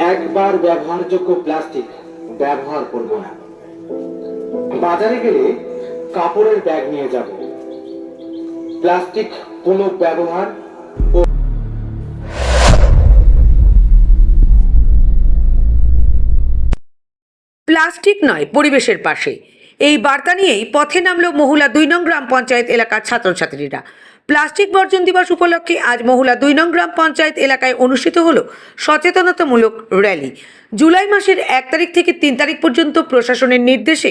একবার ব্যবহারযোগ্য প্লাস্টিক ব্যবহার করব না। বাজারে গেলে কাপড়ের ব্যাগ নিয়ে যাব। প্লাস্টিক পুনঃব্যবহার ও প্লাস্টিক নয়, পরিবেশের পাশে। এই বার্তা নিয়েই পথে নামল মহুলা দুই নং গ্রাম পঞ্চায়েত এলাকার ছাত্রছাত্রীরা। প্লাস্টিক বর্জন দিবস উপলক্ষে আজ মহুলা দুই নং গ্রাম পঞ্চায়েত এলাকায় অনুষ্ঠিত হল সচেতনতামূলক র্যালি। জুলাই মাসের এক তারিখ থেকে তিন তারিখ পর্যন্ত প্রশাসনের নির্দেশে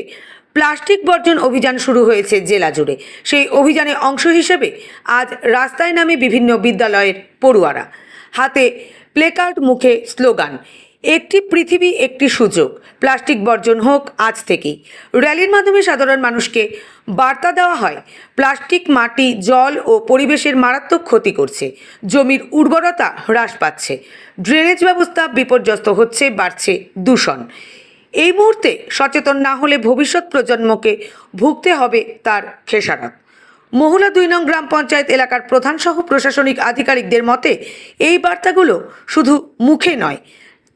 প্লাস্টিক বর্জন অভিযান শুরু হয়েছে জেলা জুড়ে। সেই অভিযানে অংশ হিসেবে আজ রাস্তায় নামে বিভিন্ন বিদ্যালয়ের পড়ুয়ারা। হাতে প্লেকার্ড মুখে স্লোগান একটি পৃথিবী, একটি সুযোগ। প্লাস্টিক বর্জন হোক আজ থেকেই। র্যালির মাধ্যমে সাধারণ মানুষকে বার্তা দেওয়া হয়, প্লাস্টিক, মাটি, জল ও পরিবেশের মারাত্মক ক্ষতি করছে। জমির উর্বরতা হ্রাস পাচ্ছে। ড্রেনেজ ব্যবস্থা বিপর্যস্ত হচ্ছে, বাড়ছে দূষণ। এই মুহূর্তে সচেতন না হলে ভবিষ্যৎ প্রজন্মকে ভুগতে হবে তার খেসারত। মহুলা দুই নং গ্রাম পঞ্চায়েত এলাকার প্রধান সহ প্রশাসনিক আধিকারিকদের মতে, এই বার্তাগুলো শুধু মুখে নয়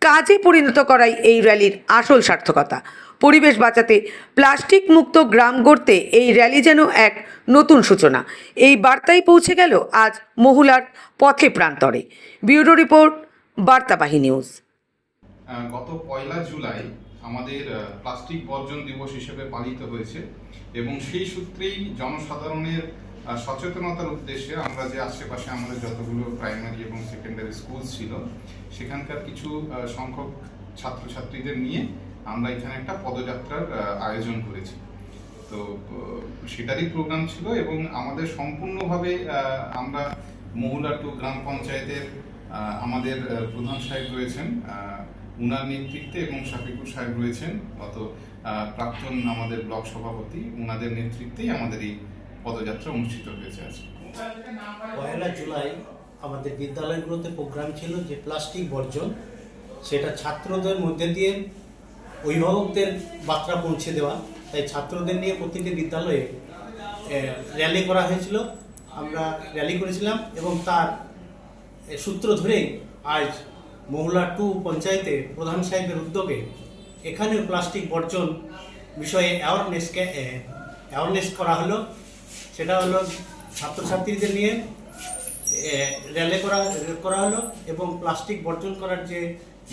কাজে পরিণত করাই এই র্যালির আসল সার্থকতা। পরিবেশ বাঁচাতে প্লাস্টিক মুক্ত গ্রাম গড়তে এই র্যালি যেন এক নতুন সূচনা। এই বার্তাই পৌঁছে গেল আজ মহুলার পথে প্রান্তরে। ব্যুরো রিপোর্ট, বার্তাবাহী নিউজ। গত পয়লা জুলাই আমাদের প্লাস্টিক বর্জন দিবস হিসেবে পালিত হয়েছে এবং সেই সূত্রেই জনসাধারণের সচেতনতার উদ্দেশ্যে আমরা যে আশেপাশে আমাদের যতগুলো প্রাইমারি এবং সেকেন্ডারি স্কুল ছিল, সেখানকার কিছু সংখ্যক ছাত্রছাত্রীদের নিয়ে আমরা এখানে একটা পদযাত্রার আয়োজন করেছি। তো সেটারই প্রোগ্রাম ছিল এবং আমাদের সম্পূর্ণভাবে আমরা মহুলা টু গ্রাম পঞ্চায়েতের আমাদের প্রধান সাহেব রয়েছেন উনার নেতৃত্বে এবং শাফিকুর সাহেব রয়েছেন অত প্রাক্তন আমাদের ব্লক সভাপতি, উনাদের নেতৃত্বেই আমাদের এই পদযাত্রা অনুষ্ঠিত হয়েছে আজকে পয়লা জুলাই আমাদের বিদ্যালয়গুলোতে প্রোগ্রাম ছিল যে প্লাস্টিক বর্জন, সেটা ছাত্রদের মধ্যে দিয়ে অভিভাবকদের বার্তা পৌঁছে দেওয়া। তাই ছাত্রদের নিয়ে প্রতিটি বিদ্যালয়ে র্যালি করা হয়েছিল। আমরা র্যালি করেছিলাম এবং তার সূত্র ধরেই আজ মহুলা টু পঞ্চায়েতে প্রধান সাহেবের উদ্যোগে এখানেও প্লাস্টিক বর্জন বিষয়ে অ্যাওয়ারনেসকে অ্যাওয়ারনেস করা হলো। সেটা হলো ছাত্রছাত্রীদের নিয়ে র্যালি করা করা হলো এবং প্লাস্টিক বর্জন করার যে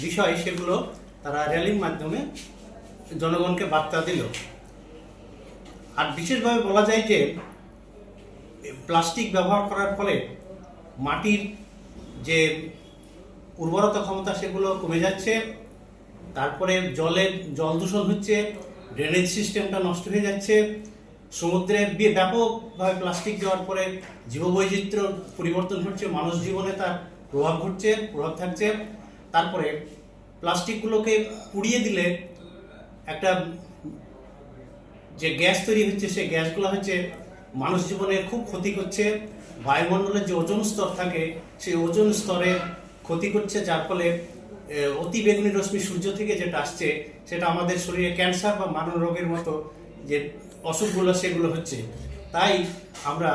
বিষয় সেগুলো তারা র্যালির মাধ্যমে জনগণকে বার্তা দিল। আর বিশেষভাবে বলা যায় যে প্লাস্টিক ব্যবহার করার ফলে মাটির যে উর্বরতা ক্ষমতা সেগুলো কমে যাচ্ছে, তারপরে জলের, জল দূষণ হচ্ছে ড্রেনেজ সিস্টেমটা নষ্ট হয়ে যাচ্ছে সমুদ্রে ব্যাপকভাবে প্লাস্টিক দেওয়ার পরে জীববৈচিত্র্য পরিবর্তন ঘটছে, মানুষ জীবনে তার প্রভাব ঘটছে, প্রভাব থাকছে। তারপরে প্লাস্টিকগুলোকে পুড়িয়ে দিলে একটা যে গ্যাস তৈরি হচ্ছে, সেই গ্যাসগুলো হচ্ছে মানুষ জীবনে খুব ক্ষতি করছে। বায়ুমণ্ডলের যে ওজন স্তর থাকে, সেই ওজন স্তরে ক্ষতি করছে, যার ফলে অতি বেগুনি রশ্মি সূর্য থেকে যেটা আসছে, সেটা আমাদের শরীরে ক্যান্সার বা মানব রোগের মতো যে অসুখগুলো সেগুলো হচ্ছে। তাই আমরা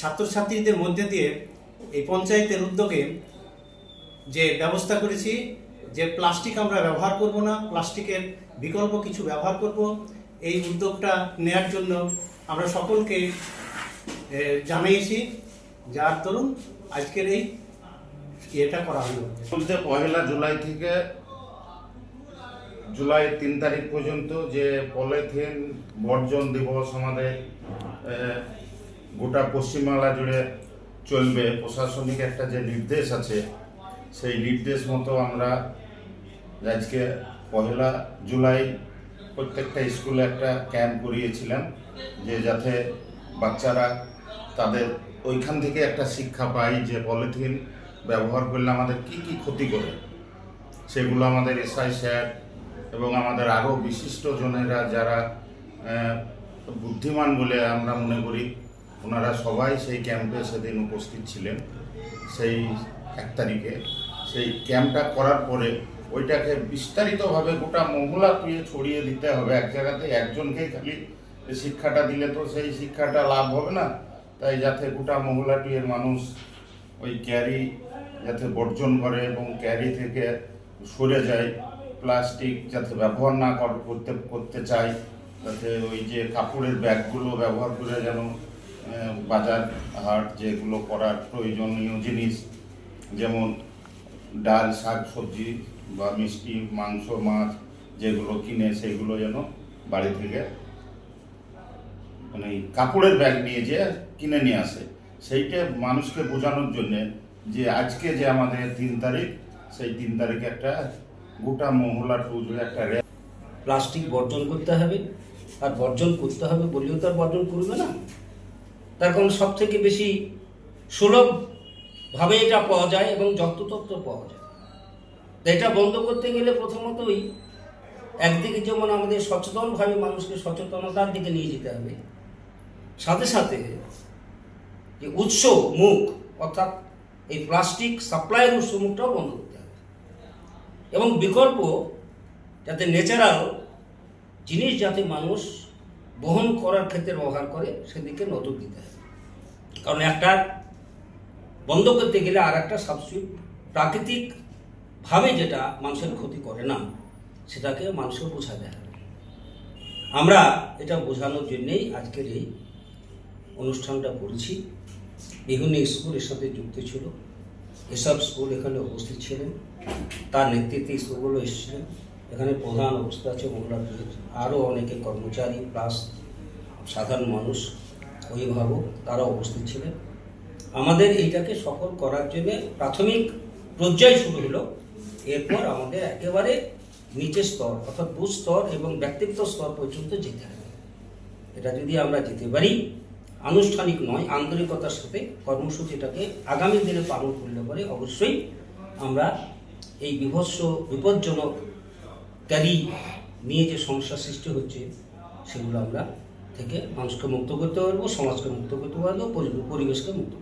ছাত্রছাত্রীদের মধ্যে দিয়ে এই পঞ্চায়েতের উদ্যোগে যে ব্যবস্থা করেছি, যে প্লাস্টিক আমরা ব্যবহার করব না, প্লাস্টিকের বিকল্প কিছু ব্যবহার করব, এই উদ্যোগটা নেয়ার জন্য আমরা সকলকে জানিয়েছি যার দরুন আজকের এই ইয়েটা করা হলো। পহেলা জুলাই থেকে জুলাই তিন তারিখ পর্যন্ত যে পলিথিন বর্জন দিবস আমাদের গোটা পশ্চিমবাংলা জুড়ে চলবে, প্রশাসনিক একটা যে নির্দেশ আছে, সেই নির্দেশ মতো আমরা আজকে পহেলা জুলাই প্রত্যেকটা স্কুলে একটা ক্যাম্প করিয়েছিলাম, যে যাতে বাচ্চারা তাদের ওইখান থেকে একটা শিক্ষা পায় যে পলিথিন ব্যবহার করলে আমাদের কি কি ক্ষতি করে। সেগুলো আমাদের এসআই স্যার এবং আমাদের আরও বিশিষ্ট জনেরা যারা বুদ্ধিমান বলে আমরা মনে করি, ওনারা সবাই সেই ক্যাম্পে সেদিন উপস্থিত ছিলেন, সেই এক তারিখে। সেই ক্যাম্পটা করার পরে ওইটাকে বিস্তারিতভাবে গোটা মহলা তুয়ে ছড়িয়ে দিতে হবে এক জায়গাতে, একজনকেই খালি শিক্ষাটা দিলে তো সেই শিক্ষাটা লাভ হবে না। তাই যাতে গোটা মহলাটির মানুষ ওই ক্যারি যাতে বর্জন করে এবং ক্যারি থেকে সরে যায় প্লাস্টিক যাতে ব্যবহার না করতে করতে চায় যাতে ওই যে কাপড়ের ব্যাগগুলো ব্যবহার করে যেন বাজার হাট যেগুলো করার প্রয়োজনীয় জিনিস, যেমন ডাল, শাক, সবজি বা মিষ্টি, মাংস, মাছ যেগুলো কিনে সেগুলো যেন বাড়ি থেকে মানে কাপড়ের ব্যাগ নিয়ে যে কিনে নিয়ে আসে। সেইটা মানুষকে বোঝানোর জন্যে যে আজকে যে আমাদের তিন তারিখ, সেই তিন তারিখে একটা গোটা মহল্লা টুজে একটা প্লাস্টিক বর্জন করতে হবে। আর বর্জন করতে হবে বললেও তো আর বর্জন করবে না। তার কারণ সব থেকে বেশি সুলভভাবে এটা পাওয়া যায় এবং যত্রতত্র পাওয়া যায়। তো এটা বন্ধ করতে গেলে প্রথমতই একদিকে যেমন আমাদের সচেতনভাবে মানুষকে সচেতনতার দিকে নিয়ে যেতে হবে, সাথে সাথে যে উৎস মুখ, অর্থাৎ এই প্লাস্টিক সাপ্লাইয়ের উৎস মুখটাও বন্ধ এবং বিকল্প যাতে ন্যাচারাল জিনিস যাতে মানুষ বহন করার ক্ষেত্রে ব্যবহার করে, সেদিকে নজর দিতে হবে। কারণ একটা বন্ধ করতে গেলে আর একটা সাবস্টিউট প্রাকৃতিকভাবে যেটা মানুষের ক্ষতি করে না, সেটাকে মানুষকে বোঝাতে হবে। আমরা এটা বোঝানোর জন্যেই আজকের এই অনুষ্ঠানটা করছি। বিভিন্ন স্কুলের সাথে যুক্ত ছিল। এসব স্কুল এখানে উপস্থিত ছিলেন। তার নেতৃত্বে স্কুলগুলো এসেছিলেন। এখানে প্রধান অবস্থা আছে মহিলা আরও অনেকে কর্মচারী, প্লাস সাধারণ মানুষ, অভিভাবক, তারা উপস্থিত ছিলেন। আমাদের এইটাকে সফল করার জন্য প্রাথমিক পর্যায় শুরু হলো। এরপর আমাদের একেবারে নিচের স্তর, অর্থাৎ স্তর এবং ব্যক্তিত্ব স্তর পর্যন্ত যেতে হবে। এটা যদি আমরা যেতে পারি, আনুষ্ঠানিক নয়, আন্তরিকতার সাথে কর্মসূচিটাকে আগামী দিনে পালন করলে পরে অবশ্যই আমরা এই বিভৎস, বিপজ্জনক ক্যারি নিয়ে যে সমস্যার সৃষ্টি হচ্ছে, সেগুলো আমরা থেকে মানুষকে মুক্ত করতে পারব, সমাজকে মুক্ত করতে পারব পরিবেশকে মুক্ত